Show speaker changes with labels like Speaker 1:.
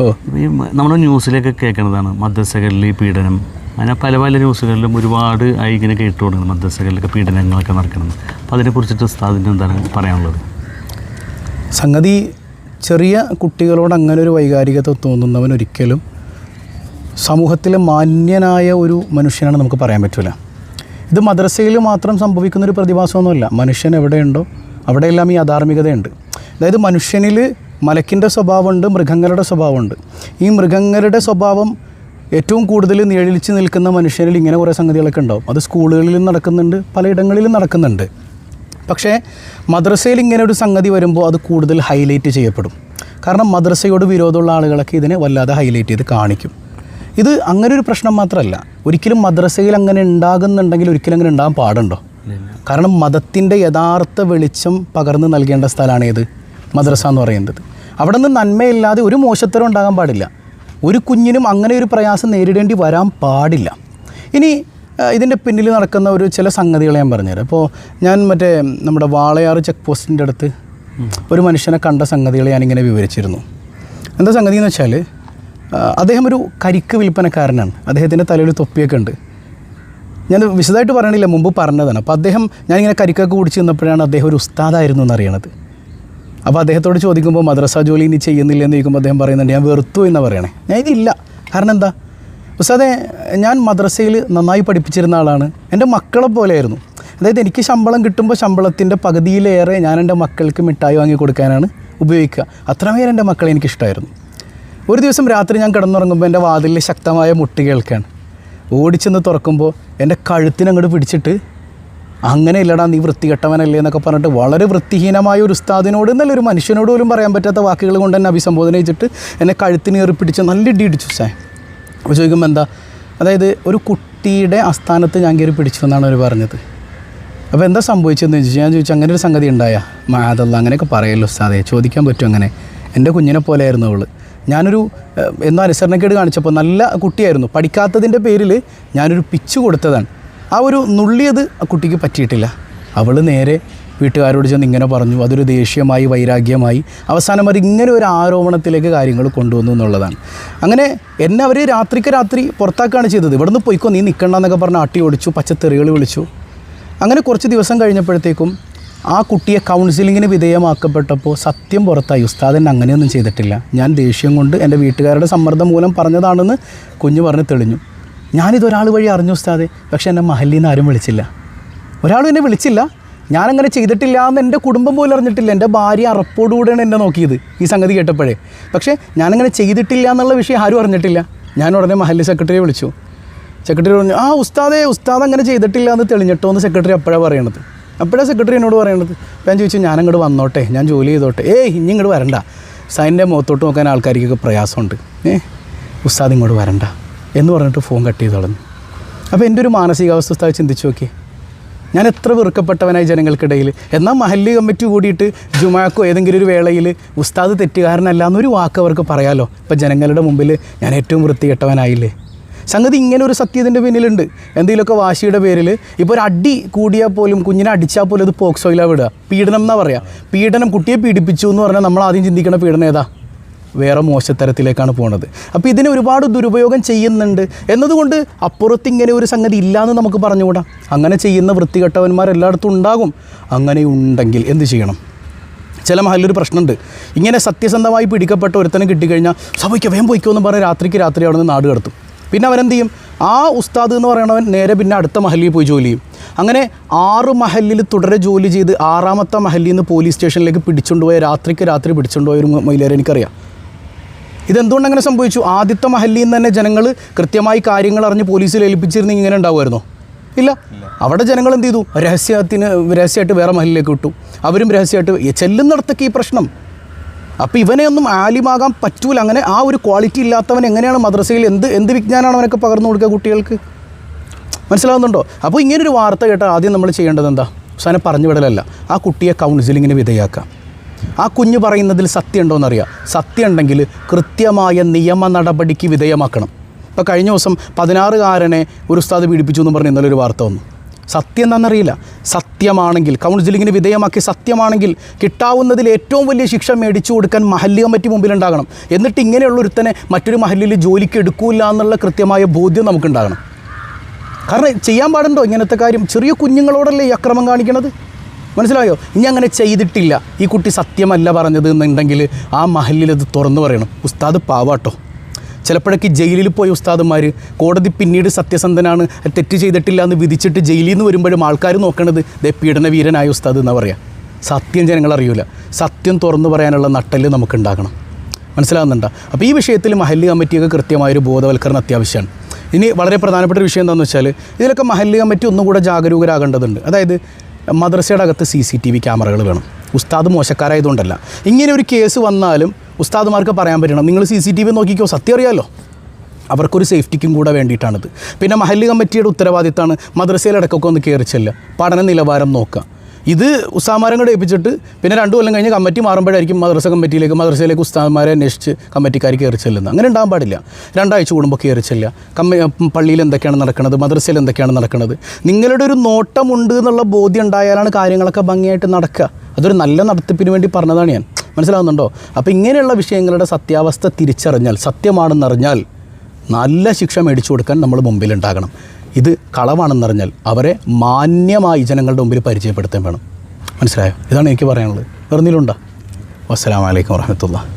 Speaker 1: ഓ.
Speaker 2: ഈ നമ്മൾ ന്യൂസിലൊക്കെ കേൾക്കുന്നതാണ് മദ്രസകളിൽ പീഡനം. അങ്ങനെ പല പല ന്യൂസുകളിലും ഒരുപാട് ആയി ഇങ്ങനെ കേട്ടു തുടങ്ങുന്നത് മദ്രസകളിലൊക്കെ പീഡനങ്ങളൊക്കെ നടക്കുന്നത് അപ്പോൾ അതിനെക്കുറിച്ചിട്ട് ഉസ്താദിന് എന്താണ് പറയാനുള്ളത്?
Speaker 1: സംഗതി ചെറിയ കുട്ടികളോട് അങ്ങനെ ഒരു വൈകാരികത തോന്നുന്നവൻ ഒരിക്കലും സമൂഹത്തിലെ മാന്യനായ ഒരു മനുഷ്യനാണ് നമുക്ക് പറയാൻ പറ്റില്ല ഇത് മദ്രസയിൽ മാത്രം സംഭവിക്കുന്ന ഒരു പ്രതിഭാസമൊന്നുമല്ല. മനുഷ്യൻ എവിടെയുണ്ടോ അവിടെയെല്ലാം ഈ അധാർമികതയുണ്ട്. അതായത് മനുഷ്യനിൽ മലക്കിന്റെ സ്വഭാവമുണ്ട് മൃഗങ്ങളുടെ സ്വഭാവമുണ്ട്. ഈ മൃഗങ്ങളുടെ സ്വഭാവം ഏറ്റവും കൂടുതൽ നിഴലിച്ച് നിൽക്കുന്ന മനുഷ്യരിൽ ഇങ്ങനെ കുറേ സംഗതികളൊക്കെ ഉണ്ടാവും. അത് സ്കൂളുകളിലും നടക്കുന്നുണ്ട് പലയിടങ്ങളിലും നടക്കുന്നുണ്ട്. പക്ഷേ മദ്രസയിൽ ഇങ്ങനെ ഒരു സംഗതി വരുമ്പോൾ അത് കൂടുതൽ ഹൈലൈറ്റ് ചെയ്യപ്പെടും. കാരണം മദ്രസയോട് വിരോധമുള്ള ആളുകളൊക്കെ ഇതിനെ വല്ലാതെ ഹൈലൈറ്റ് ചെയ്ത് കാണിക്കും. ഇത് അങ്ങനെ ഒരു പ്രശ്നം മാത്രമല്ല. ഒരിക്കലും മദ്രസയിൽ അങ്ങനെ ഉണ്ടാകുന്നുണ്ടെങ്കിൽ ഒരിക്കലും അങ്ങനെ ഉണ്ടാകാൻ പാടുണ്ടോ? കാരണം മതത്തിന്റെ യഥാർത്ഥ വെളിച്ചം പകർന്നു നൽകേണ്ട സ്ഥലമാണേത്. ഏത് മദ്രസ എന്ന് പറയുന്നത്. അവിടെ നിന്ന് നന്മയില്ലാതെ ഒരു മോശത്തരം ഉണ്ടാകാൻ പാടില്ല. ഒരു കുഞ്ഞിനും അങ്ങനെ ഒരു പ്രയാസം നേരിടേണ്ടി വരാൻ പാടില്ല. ഇനി ഇതിന്റെ പിന്നിൽ നടക്കുന്ന ഒരു ചില സംഗതികൾ ഞാൻ പറഞ്ഞുതരാം. അപ്പോൾ ഞാൻ മറ്റേ നമ്മുടെ വാളയാറ് ചെക്ക് പോസ്റ്റിന്റെ അടുത്ത് ഒരു മനുഷ്യനെ കണ്ട സംഗതികൾ ഞാനിങ്ങനെ വിവരിച്ചിരുന്നു. എന്താ സംഗതി എന്ന് വെച്ചാൽ അദ്ദേഹം ഒരു കരിക്ക് വിൽപ്പനക്കാരനാണ്. അദ്ദേഹത്തിന്റെ തലയിൽ തൊപ്പിയൊക്കെ ഉണ്ട്. ഞാൻ വിശദമായിട്ട് പറയണില്ല മുമ്പ് പറഞ്ഞതാണ്. അപ്പോൾ അദ്ദേഹം ഞാനിങ്ങനെ കരിക്കൊക്കെ കുടിച്ച് നിന്നപ്പോഴാണ് അദ്ദേഹം ഒരു ഉസ്താദായിരുന്നു എന്നറിയണത് അപ്പോൾ അദ്ദേഹത്തോട് ചോദിക്കുമ്പോൾ മദ്രസ ജോലി ഇനി ചെയ്യുന്നില്ല എന്ന് ചോദിക്കുമ്പോൾ അദ്ദേഹം പറയുന്നുണ്ട് ഞാൻ വെറുത്തു എന്ന് പറയണേ? ഞാൻ ഇതില്ല. കാരണം എന്താ? ഉസ്താദെ ഞാൻ മദ്രസയിൽ നന്നായി പഠിപ്പിച്ചിരുന്ന ആളാണ്. എന്റെ മക്കളെ പോലെയായിരുന്നു. അതായത് എനിക്ക് ശമ്പളം കിട്ടുമ്പോൾ ശമ്പളത്തിന്റെ പകുതിയിലേറെ ഞാൻ എന്റെ മക്കൾക്ക് മിഠായി വാങ്ങി കൊടുക്കാനാണ് ഉപയോഗിക്കുക. അത്രമേൽ എന്റെ മക്കളെ എനിക്കിഷ്ടമായിരുന്നു. ഒരു ദിവസം രാത്രി ഞാൻ കിടന്നുറങ്ങുമ്പോൾ എന്റെ വാതിലിൽ ശക്തമായ മുട്ടി കേൾക്കുകയാണ്. ഓടിച്ചെന്ന് തുറക്കുമ്പോൾ എന്റെ കഴുത്തിനങ്ങോട്ട് പിടിച്ചിട്ട് അങ്ങനെ ഇല്ലടാ നീ വൃത്തികെട്ടവനല്ലേ എന്നൊക്കെ പറഞ്ഞിട്ട് വളരെ വൃത്തിഹീനമായ ഒരു ഉസ്താദിനോട് എന്നല്ല ഒരു മനുഷ്യനോട് പോലും പറയാൻ പറ്റാത്ത വാക്കുകൾ കൊണ്ട് എന്നെ അഭിസംബോധന ചെയ്തിട്ട് എന്നെ കഴുത്തിന് കയറി പിടിച്ച് നല്ല ഇടി ഇടിച്ചു സാർ അപ്പോൾ ചോദിക്കുമ്പോൾ എന്താ? അതായത് ഒരു കുട്ടിയുടെ ആസ്ഥാനത്ത് ഞാൻ കയറി പിടിച്ചു എന്നാണ് അവർ പറഞ്ഞത്. അപ്പോൾ എന്താ സംഭവിച്ചതെന്ന് ചോദിച്ചു? ഞാൻ ചോദിച്ചു അങ്ങനെ ഒരു സംഗതി ഉണ്ടായ? മാതല്ല അങ്ങനെയൊക്കെ പറയല്ലോ സാധേ ചോദിക്കാൻ പറ്റും അങ്ങനെ. എന്റെ കുഞ്ഞിനെ പോലെയായിരുന്നു അവൾ. ഞാനൊരു എന്തോ അനുസരണക്കേട് കാണിച്ചപ്പോൾ നല്ല കുട്ടിയായിരുന്നു. പഠിക്കാത്തതിന്റെ പേരിൽ ഞാനൊരു പിച്ച് കൊടുത്തതാണ്. ആ ഒരു നുള്ളിയത് ആ കുട്ടിക്ക് പറ്റിയിട്ടില്ല. അവൾ നേരെ വീട്ടുകാരോട് ചെന്ന് ഇങ്ങനെ പറഞ്ഞു അതൊരു ദേഷ്യമായി വൈരാഗ്യമായി അവസാനം അത് ഇങ്ങനെ ഒരു ആരോപണത്തിലേക്ക് കാര്യങ്ങൾ കൊണ്ടുവന്നു എന്നുള്ളതാണ്. അങ്ങനെ എന്നെ അവർ രാത്രിക്ക് രാത്രി പുറത്താക്കുകയാണ് ചെയ്തത്. ഇവിടുന്ന് പോയിക്കോ നീ നിൽക്കണ്ട എന്നൊക്കെ പറഞ്ഞ് അട്ടി ഓടിച്ചു പച്ചത്തെറികൾ വിളിച്ചു. അങ്ങനെ കുറച്ച് ദിവസം കഴിഞ്ഞപ്പോഴത്തേക്കും ആ കുട്ടിയെ കൗൺസിലിങ്ങിന് വിധേയമാക്കപ്പെട്ടപ്പോൾ സത്യം പുറത്തായി. ഉസ്താദൻ അങ്ങനെയൊന്നും ചെയ്തിട്ടില്ല. ഞാൻ ദേഷ്യം കൊണ്ട് എന്റെ വീട്ടുകാരുടെ സമ്മർദ്ദം മൂലം പറഞ്ഞതാണെന്ന് കുഞ്ഞു പറഞ്ഞ് തെളിഞ്ഞു. ഞാനിതൊരാൾ വഴി അറിഞ്ഞു ഉസ്താദേ പക്ഷേ എന്നെ മഹലിൽ നിന്ന് ആരും വിളിച്ചില്ല. ഒരാളും എന്നെ വിളിച്ചില്ല. ഞാനങ്ങനെ ചെയ്തിട്ടില്ല എന്ന് എന്റെ കുടുംബം പോലും അറിഞ്ഞിട്ടില്ല. എന്റെ ഭാര്യ അറപ്പോടുകൂടെയാണ് എന്നെ നോക്കിയത് ഈ സംഗതി കേട്ടപ്പോഴേ. പക്ഷേ ഞാനങ്ങനെ ചെയ്തിട്ടില്ല എന്നുള്ള വിഷയം ആരും അറിഞ്ഞിട്ടില്ല. ഞാൻ ഉടനെ മഹല്ലി സെക്രട്ടറിയെ വിളിച്ചു. സെക്രട്ടറി പറഞ്ഞു ആ ഉസ്താദേ ഉസ്താദ് അങ്ങനെ ചെയ്തിട്ടില്ല എന്ന് തെളിഞ്ഞിട്ടോ എന്ന് സെക്രട്ടറി അപ്പോഴാണ് പറയണത്. അപ്പോഴാണ് സെക്രട്ടറി എന്നോട് പറയണത്. അപ്പം ഞാൻ ചോദിച്ചു ഞാൻ അങ്ങോട്ട് വന്നോട്ടെ ഞാൻ ജോലി ചെയ്തോട്ടെ. ഏയ് ഇനി ഇങ്ങോട്ട് വരണ്ട. സൈന്റെ മുഖത്തോട്ട് നോക്കാൻ ആൾക്കാർക്കൊക്കെ പ്രയാസമുണ്ട്. ഏ ഉസ്താദ് ഇങ്ങോട്ട് വരണ്ട. എന്ന് പറഞ്ഞിട്ട് ഫോൺ കട്ട് ചെയ്ത് കളഞ്ഞു. അപ്പോൾ എന്റെ ഒരു മാനസികാവസ്ഥ ചിന്തിച്ചു നോക്കി ഞാൻ എത്ര വെറുക്കപ്പെട്ടവനായി ജനങ്ങൾക്കിടയിൽ. എന്നാൽ മഹല്ലി കമ്മിറ്റി കൂടിയിട്ട് ജുമാക്കോ ഏതെങ്കിലും ഒരു വേളയിൽ ഉസ്താദ് തെറ്റുകാരനല്ല എന്നൊരു വാക്ക് അവർക്ക് പറയാമല്ലോ ഇപ്പം ജനങ്ങളുടെ മുമ്പിൽ ഞാൻ ഏറ്റവും വൃത്തികെട്ടവനായില്ലേ? സംഗതി ഇങ്ങനെ ഒരു സത്യത്തിന്റെ പിന്നിലുണ്ട്. എന്തെങ്കിലുമൊക്കെ വാശിയുടെ പേരിൽ ഇപ്പോൾ ഒരു അടി കൂടിയാൽ പോലും കുഞ്ഞിനെ അടിച്ചാൽ പോലും അത് പോക്സോയിലാണ് വിടുക. പീഡനം എന്നാ പറയുക പീഡനം കുട്ടിയെ പീഡിപ്പിച്ചു എന്ന് പറഞ്ഞാൽ നമ്മൾ ആദ്യം ചിന്തിക്കുന്ന പീഡനം ഏതാ? വേറെ മോശത്തരത്തിലേക്കാണ് പോകുന്നത് അപ്പോൾ ഇതിനെ ഒരുപാട് ദുരുപയോഗം ചെയ്യുന്നുണ്ട്. എന്നതുകൊണ്ട് അപ്പുറത്ത് ഇങ്ങനെ ഒരു സംഗതി ഇല്ലയെന്ന് നമുക്ക് പറഞ്ഞുകൂടാ? അങ്ങനെ ചെയ്യുന്ന വൃത്തികെട്ടവന്മാർ എല്ലായിടത്തും ഉണ്ടാകും. അങ്ങനെ ഉണ്ടെങ്കിൽ എന്ത് ചെയ്യണം? ചില മഹലൊരു പ്രശ്നമുണ്ട്. ഇങ്ങനെ സത്യസന്ധമായി പിടിക്കപ്പെട്ട ഒരുത്തനെ കിട്ടിക്കഴിഞ്ഞാൽ സഭയ്ക്ക് വേം പോയിക്കോ എന്ന് പറഞ്ഞ് രാത്രിക്ക് രാത്രി അവിടെ നിന്ന് നാട് കടത്തും. പിന്നെ അവരെന്ത് ചെയ്യും? ആ ഉസ്താദ് എന്ന് പറയണവൻ നേരെ പിന്നെ അടുത്ത മഹലിൽ പോയി ജോലി ചെയ്യും. അങ്ങനെ ആറ് മഹലിൽ തുടരെ ജോലി ചെയ്ത് ആറാമത്തെ മഹലിൽ നിന്ന് പോലീസ് സ്റ്റേഷനിലേക്ക് പിടിച്ചുകൊണ്ടുപോയ രാത്രിക്ക് രാത്രി പിടിച്ചുകൊണ്ടുപോയ ഒരു മൈലേരെ എനിക്കറിയാം. ഇതെന്തുകൊണ്ട് അങ്ങനെ സംഭവിച്ചു? ആദ്യത്തെ മഹല്ലിൽ നിന്ന് തന്നെ ജനങ്ങൾ കൃത്യമായി കാര്യങ്ങൾ അറിഞ്ഞ് പോലീസിൽ ഏൽപ്പിച്ചിരുന്നെങ്കിൽ ഇങ്ങനെ ഉണ്ടാവുമായിരുന്നോ? ഇല്ല. അവിടെ ജനങ്ങൾ എന്ത് ചെയ്തു? രഹസ്യത്തിന് രഹസ്യമായിട്ട് വേറെ മഹലിലേക്ക് വിട്ടു. അവരും രഹസ്യമായിട്ട് ചെല്ലുന്നിടത്തൊക്കെ ഈ പ്രശ്നം. അപ്പോൾ ഇവനെ ഒന്നും ആലിമാകാൻ പറ്റൂല. അങ്ങനെ ആ ഒരു ക്വാളിറ്റി ഇല്ലാത്തവൻ എങ്ങനെയാണ് മദ്രസയിൽ എന്ത് എന്ത് വിജ്ഞാനമാണ് അവനൊക്കെ പകർന്നു കൊടുക്കുക കുട്ടികൾക്ക്? മനസ്സിലാവുന്നുണ്ടോ? അപ്പോൾ ഇങ്ങനൊരു വാർത്ത കേട്ടാൽ ആദ്യം നമ്മൾ ചെയ്യേണ്ടത് എന്താ? അവസാനം പറഞ്ഞു വിടലല്ല. ആ കുട്ടിയെ കൗൺസിലിങ്ങിന് വിധേയാക്കാം. ആ കുഞ്ഞ് പറയുന്നതിൽ സത്യം അറിയാം സത്യം ഉണ്ടെങ്കിൽ കൃത്യമായ നിയമ നടപടിക്ക് വിധേയമാക്കണം. ഇപ്പോൾ കഴിഞ്ഞ ദിവസം പതിനാറുകാരനെ ഒരു ഉസ്താദ് പീഡിപ്പിച്ചു എന്ന് പറഞ്ഞ് ഇന്നലെ ഒരു വാർത്ത വന്നു. സത്യം എന്താണെന്നറിയില്ല. സത്യമാണെങ്കിൽ കൗൺസിലിങ്ങിന് വിധേയമാക്കി സത്യമാണെങ്കിൽ കിട്ടാവുന്നതിൽ ഏറ്റവും വലിയ ശിക്ഷ മേടിച്ചു കൊടുക്കാൻ മഹല്ല് കമ്മിറ്റി മുമ്പിലുണ്ടാകണം. എന്നിട്ട് ഇങ്ങനെയുള്ള ഒരുത്തനെ മറ്റൊരു മഹല്ലിൽ ജോലിക്ക് എടുക്കൂല എന്നുള്ള കൃത്യമായ ബോധ്യം നമുക്കുണ്ടാകണം. കാരണം ചെയ്യാൻ പാടുണ്ടോ ഇങ്ങനത്തെ കാര്യം? ചെറിയ കുഞ്ഞുങ്ങളോടല്ലേ ഈ അക്രമം കാണിക്കണത്? മനസ്സിലായോ? ഇനി അങ്ങനെ ചെയ്തിട്ടില്ല. ഈ കുട്ടി സത്യമല്ല പറഞ്ഞത് എന്നുണ്ടെങ്കിൽ ആ മഹലിൽ അത് തുറന്നു പറയണം. ഉസ്താദ് പാവാട്ടോ. ചിലപ്പോഴൊക്കെ ജയിലിൽ പോയ ഉസ്താദുമാർ കോടതി പിന്നീട് സത്യസന്ധനാണ് തെറ്റ് ചെയ്തിട്ടില്ല എന്ന് വിധിച്ചിട്ട് ജയിലിൽ നിന്ന് വരുമ്പോഴും ആൾക്കാർ നോക്കണത് ദേ പീഡനവീരനായ ഉസ്താദ് എന്നാ പറയുക സത്യം ജനങ്ങൾ അറിയൂല. സത്യം തുറന്നു പറയാനുള്ള നട്ടൽ നമുക്കുണ്ടാകണം. മനസ്സിലാകുന്നുണ്ടോ അപ്പോൾ ഈ വിഷയത്തിൽ മഹല്ല് കമ്മിറ്റിയൊക്കെ കൃത്യമായൊരു ബോധവൽക്കരണം അത്യാവശ്യമാണ് ഇനി വളരെ പ്രധാനപ്പെട്ട ഒരു വിഷയം എന്താണെന്ന് വെച്ചാൽ ഇതിലൊക്കെ മഹല്ല് കമ്മിറ്റി ഒന്നുകൂടെ ജാഗരൂകരാകേണ്ടതുണ്ട്. അതായത് മദ്രസയുടെ അകത്ത് സി സി ടി വി ക്യാമറകൾ വേണം. ഉസ്താദ് മോശക്കാരായതുകൊണ്ടല്ല. ഇങ്ങനെ ഒരു കേസ് വന്നാലും ഉസ്താദ്മാർക്ക് പറയാൻ പറ്റണം. നിങ്ങൾ സി സി ടി വി നോക്കിക്കോ സത്യം അറിയാമല്ലോ അവർക്കൊരു സേഫ്റ്റിക്കും കൂടെ വേണ്ടിയിട്ടാണിത്. പിന്നെ മഹല്ല് കമ്മിറ്റിയുടെ ഉത്തരവാദിത്തമാണ് മദ്രസയിലടക്കമൊക്കെ ഒന്ന് കയറിച്ചല്ല പഠന നിലവാരം നോക്കുക. ഇത് ഉസ്താമാരം കൂടെ ഏൽപ്പിച്ചിട്ട് പിന്നെ രണ്ടു കൊല്ലം കഴിഞ്ഞ് കമ്മിറ്റി മാറുമ്പോഴായിരിക്കും മദ്രസ കമ്മിറ്റിയിലേക്ക് മദ്രസയിലേക്ക് ഉസ്താമാരെ അന്വേഷിച്ച് കമ്മിറ്റിക്കാർ കയറി ചെല്ലുന്നത്. അങ്ങനെ ഉണ്ടാകാൻ പാടില്ല. രണ്ടാഴ്ച കൂടുമ്പോൾ കയറി ചെല്ലുക. കമ്മ പള്ളിയിൽ എന്തൊക്കെയാണ് നടക്കുന്നത് മദ്രസയിൽ എന്തൊക്കെയാണ് നടക്കുന്നത് നിങ്ങളുടെ ഒരു നോട്ടമുണ്ട് എന്നുള്ള ബോധ്യം ഉണ്ടായാലാണ് കാര്യങ്ങളൊക്കെ ഭംഗിയായിട്ട് നടക്കുക. അതൊരു നല്ല നടത്തിപ്പിന് വേണ്ടി പറഞ്ഞതാണ് ഞാൻ. മനസ്സിലാവുന്നുണ്ടോ? അപ്പോൾ ഇങ്ങനെയുള്ള വിഷയങ്ങളുടെ സത്യാവസ്ഥ തിരിച്ചറിഞ്ഞാൽ സത്യമാണെന്നറിഞ്ഞാൽ നല്ല ശിക്ഷ മേടിച്ചു കൊടുക്കാൻ നമ്മൾ മുമ്പിലുണ്ടാകണം. ഇത് കളവാണെന്നറിഞ്ഞാൽ അവരെ മാന്യമായി ജനങ്ങളുടെ മുമ്പിൽ പരിചയപ്പെടുത്താൻ വേണം. മനസ്സിലായോ? ഇതാണ് എനിക്ക് പറയാനുള്ളത്. വെറുതെ ഉണ്ടോ? വസ്സലാമലൈക്കും വറഹമത്തുള്ള